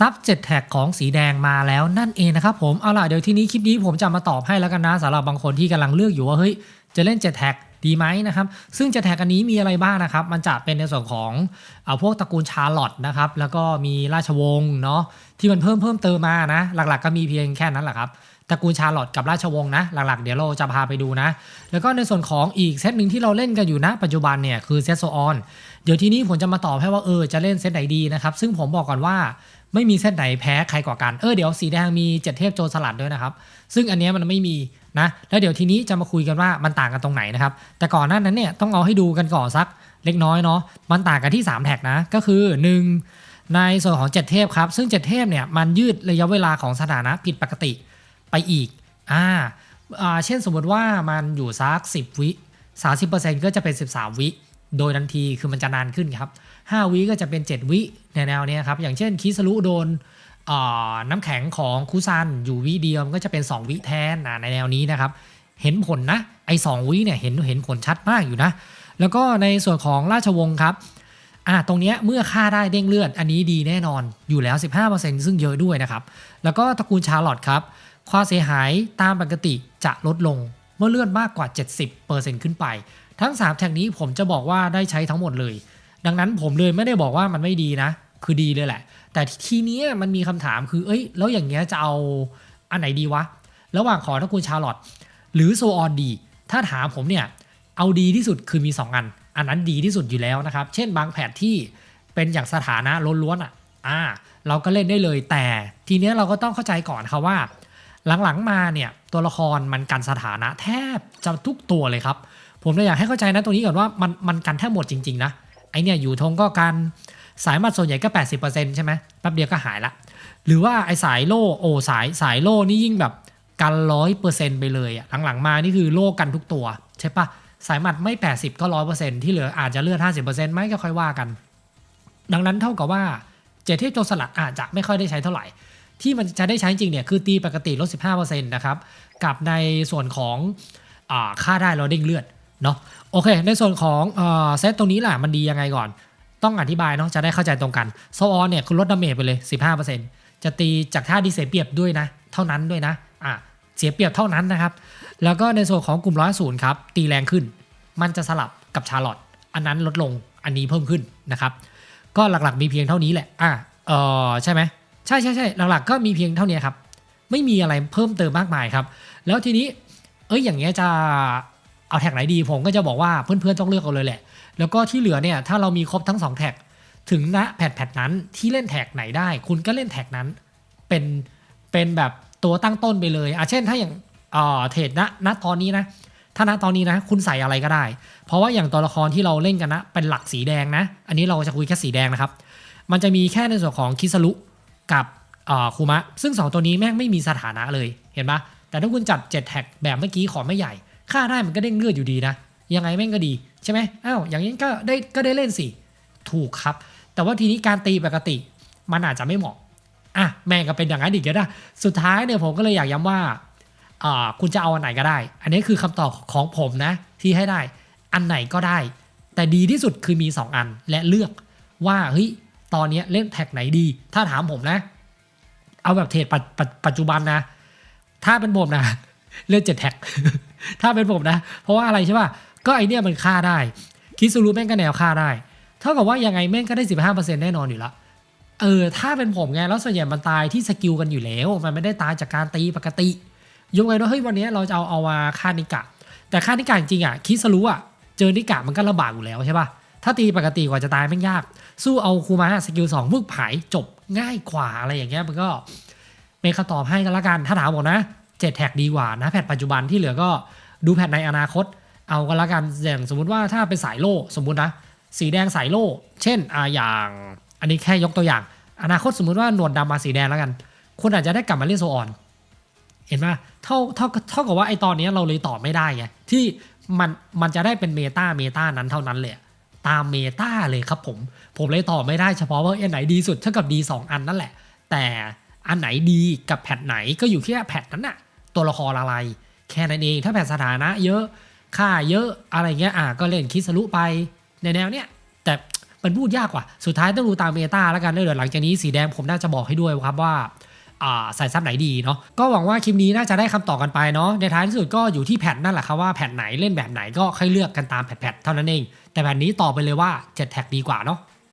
ซับ7แท็กของสีแดงมาแล้วนั่นเองนะครับผมเอาล่ะเดี๋ยวทีนี้คลิปนี้ผมจะมาตอบให้แล้วกันนะสำหรับบางคนที่กำลังเลือกอยู่ว่าเฮ้ยจะเล่น7แท็กดีไหมนะครับ ซึ่งจะแท็กอันนี้มีอะไรบ้างนะครับ มันจะเป็นในส่วนของเอาพวกตระกูลชาร์ลอตนะครับ แล้วก็มีราชวงศ์เนาะที่มันเพิ่มเพิ่มเติมมานะ หลักๆก็มีเพียงแค่นั้นแหละครับ ตระกูลชาร์ลอตกับราชวงศ์นะหลักๆ เดี๋ยวเราจะพาไปดูนะ แล้วก็ในส่วนของอีกเซตหนึ่งที่เราเล่นกันอยู่นะปัจจุบันเนี่ยคือเซตโซออนเดี๋ยวทีนี้ผมจะมาตอบให้ว่าเออจะเล่นเซตไหนดีนะครับซึ่งผมบอกก่อนว่าไม่มีเซตไหนแพ้ใครกว่ากันเออเดี๋ยวสีแดงมีเจ็ดเทพโจรสลัดด้วยนะครับซึ่งอันเนี้ยมันไม่มีนะแล้วเดี๋ยวทีนี้จะมาคุยกันว่ามันต่างกันตรงไหนนะครับแต่ก่อนหน้านั้นเนี่ยต้องเอาให้ดูกันก่อนสักเล็กน้อยเนาะมันต่างกันที่ 3 แท็กนะก็คือ 1 ในส่วนของ 7 เทพครับ ซึ่ง 7 เทพเนี่ยมันยืดระยะเวลาของสถานะผิดปกติ ไปอีกอ่าอ่าเช่นสมมติว่ามันอยู่สัก10 วิ 30%ก็จะเป็น 13 วิ โดยทันทีคือมันจะนานขึ้นครับ 5 วิก็จะเป็น 7 วิในแนวนี้ครับ อย่างเช่นคิสรุโดนน้ำแข็งของคูซันอยู่วิเดียวมันก็จะเป็น 2 วิแทนนะในแนวนี้นะครับ เห็นผลนะไอ้สวิเนี่ยเห็นเห็นผลชัดมากอยู่นะ แล้วก็ในส่วนของราชวงศ์ครับอ่าตรงเนี้ยเมื่อค่าได้เด้งเลือด อันนี้ดีแน่นอนอยู่แล้ว 15%ซึ่งเยอะด้วยนะครับ แล้วก็ตระกูลชาร์ลอตครับ ความเสียหายตามปกติจะลดลงเมื่อเลื่อดมากกว่า 70%ขึ้นไป ทั้ง 3 แท็กนี้ผมจะบอกว่าได้ใช้ทั้งหมดเลย ดังนั้นผมเลยไม่ได้บอกว่ามันไม่ดีนะ คือดีเลยแหละ แต่ทีนี้มันมีคำถามคือ เอ้ย แล้วอย่างเงี้ยจะเอาอันไหนดีวะ ระหว่างขอตระกูลชาร์ลอตหรือโซออนดี ถ้าถามผมเนี่ย เอาดีที่สุดคือมี 2 อัน อันนั้นดีที่สุดอยู่แล้วนะครับ เช่นบางแพทที่เป็นอย่างสถานะล้วนๆอะ อ่า เราก็เล่นได้เลย แต่ทีเนี้ยเราก็ต้องเข้าใจก่อนครับว่า หลังๆมาเนี่ยตัวละครมันกันสถานะแทบจะทุกตัวเลยครับ ผมเลยอยากให้เข้าใจนะตรงนี้ก่อนว่ามันมันกันแทบหมดจริงๆนะไอเนี่ยอยู่ทงก็กันสายมัดส่วนใหญ่ก็ 80%ใช่ไหมแป๊บเดียวก็หายละ หรือว่าไอสายโล่โอ้สายสายโล่นี่ยิ่งแบบกันร้อยเปอร์เซ็นต์ไปเลยอะหลังๆมานี่คือโล่กันทุกตัว ใช่ปะสายหมัดไม่ 80 ก็ร้อยเปอร์เซ็นต์ที่เหลืออาจจะเลือด 50%ไหมก็ค่อยว่ากัน ดังนั้นเท่ากับว่าเจเทพโจสลัดอาจจะไม่ค่อยได้ใช้เท่าไหร่ ที่มันจะได้ใช้จริงเนี่ยคือตีปกติลด 15%นะครับ กับในส่วนของอค่าได้เราเด้งเลือดเนาะโอเค ในส่วนของเซตตรงนี้แหละมันดียังไงก่อน ต้องอธิบายเนาะจะได้เข้าใจตรงกันโซออนเนี่ยคือลดดาเมจไปเลย 15%จะตีจากท่าดีเสียเปรียบด้วยนะ เท่านั้นด้วยนะอะเสียเปรียบเท่านั้นนะครับ แล้วก็ในส่วนของกลุ่มร้อยศูนย์ครับตีแรงขึ้น มันจะสลับกับชาร์ลอตอันนั้นลดลงอันนี้เพิ่มขึ้นนะครับ ก็หลักๆมีเพียงเท่านี้แหละอะเออใช่ไหม ใช่ใช่ใช่หลักๆก็มีเพียงเท่านี้ครับ ไม่มีอะไรเพิ่มเติมมากมายครับ แล้วทีนี้เอ้ยอย่างเงี้ยจะเอาแท็กไหนดี ผมก็จะบอกว่าเพื่อนๆต้องเลือกเอาเลยแหละ แล้วก็ที่เหลือเนี่ยถ้าเรามีครบทั้ง2แท็กถึงณแพทแพทนั้นที่เล่นแท็กไหนได้ คุณก็เล่นแท็กนั้นเป็นเป็นแบบตัวตั้งต้นไปเลยอะเช่น ถ้าอย่างเอ่อเทรดณณตอนนี้นะถ้าณตอนนี้นะ คุณใส่อะไรก็ได้ เพราะว่าอย่างตัวละครที่เราเล่นกันนะ เป็นหลักสีแดงนะ อันนี้เราจะคุยแค่สีแดงนะครับ มันจะมีแค่ในส่วนของคิสรุ กับคูมะ ซึ่ง 2 ตัวนี้แม่งไม่มีสถานะเลยเห็นปะแต่ถ้าคุณจัด 7 แท็กแบบเมื่อกี้ขอไม่ใหญ่ ค่าได้มันก็เด้งเลือดอยู่ดีนะ ยังไงแม่งก็ดีใช่ไหมอ้าวอย่างนี้ก็ได้ก็ได้เล่นสิ ถูกครับ แต่ว่าทีนี้การตีปกติมันอาจจะไม่เหมาะอะแม่งก็เป็นอย่างนั้นอีกก็ได้สุดท้ายเนี่ยผมก็เลยอยากย้ำว่าอ่าคุณจะเอาอันไหนก็ได้ อันนี้คือคำตอบของผมนะ ที่ให้ได้ อันไหนก็ได้ แต่ดีที่สุดคือมี 2 อันและเลือกว่าเฮ้ย ตอนนี้เล่นแท็กไหนดี ถ้าถามผมนะ เอาแบบเทรดปัจจุบันนะ ถ้าเป็นผมนะเลือกเจ็ดแท็ก ถ้าเป็นผมนะ เพราะว่าอะไรใช่ป่ะ ก็ไอเนี้ยมันค่าได้ คิดสูรู้แม่งก็แนวค่าได้ เท่ากับว่ายังไงแม่งก็ได้สิบห้าเปอร์เซ็นต์แน่นอนอยู่ล้วเออ ถ้าเป็นผมไง แล้วส่วนใหญ่มันตายที่สกิลกันอยู่แล้ว มันไม่ได้ตายจากการตีปกติ ยกเว้นว่าเฮ้ยวันนี้เราจะเอาเอามาค่านิกะ แต่ค่านิกะจริงๆอะ คิดสรู้อะ เจอนิกะมันก็ลำบากอยู่แล้วใช่ป่ะ ถ้าตีปกติกว่าจะตายแม่ยาก สู้เอาคูมาสกิลสองมึกผายจบง่ายกว่าอะไรอย่างเงี้ยมันก็เป็นคตอบให้กันละกัน ถ้าถามผมนะเจ็ดแท็กดีกว่านะแพทปัจจุบันที่เหลือก็ดูแพทในอนาคต เอากันละกันอย่างสมมุติว่าถ้าเป็นสายโล่สมมุตินะสีแดงสายโล่ เช่นอ่าอย่างอันนี้แค่ยกตัวอย่าง อนาคตสมมุติว่าหนวดดำมาสีแดงแล้วกันคุณอาจจะได้กลับมาเล่นโซออน เห็นไหมเท่าเท่าเท่ากับว่าไอตอนนี้เราเลยตอบไม่ได้ไงที่มันมันจะได้เป็นเมตาเมตานั้นเท่านั้นเลย ตามเมตาเลยครับผม ผมเลยตอบไม่ได้เฉพาะว่าอันไหนดีสุดเท่ากับดีสองอันนั่นแหละ แต่อันไหนดีกับแพทไหนก็อยู่แค่แพทนั้นน่ะตัวละครอะไร แค่นั้นเองถ้าแพทสถานะเยอะค่าเยอะอะไรเงี้ยอะก็เล่นคิสรุไปในแนวเนี้ยแต่มันพูดยากกว่า สุดท้ายต้องดูตามเมตาแล้วกันเดี๋ยวหลังจากนี้สีแดงผมน่าจะบอกให้ด้วยครับว่า สายซับไหนดีเนาะก็หวังว่าคลิปนี้น่าจะได้คำตอบกันไปเนาะในท้ายที่สุดก็อยู่ที่แพทนั่นแหละครับว่าแพทไหนเล่นแบบไหนก็ค่อยเลือกกันตามแพทๆเท่านั้นเอง แต่แบบนี้ตอบไปเลยว่า7แท็กดีกว่าเนาะ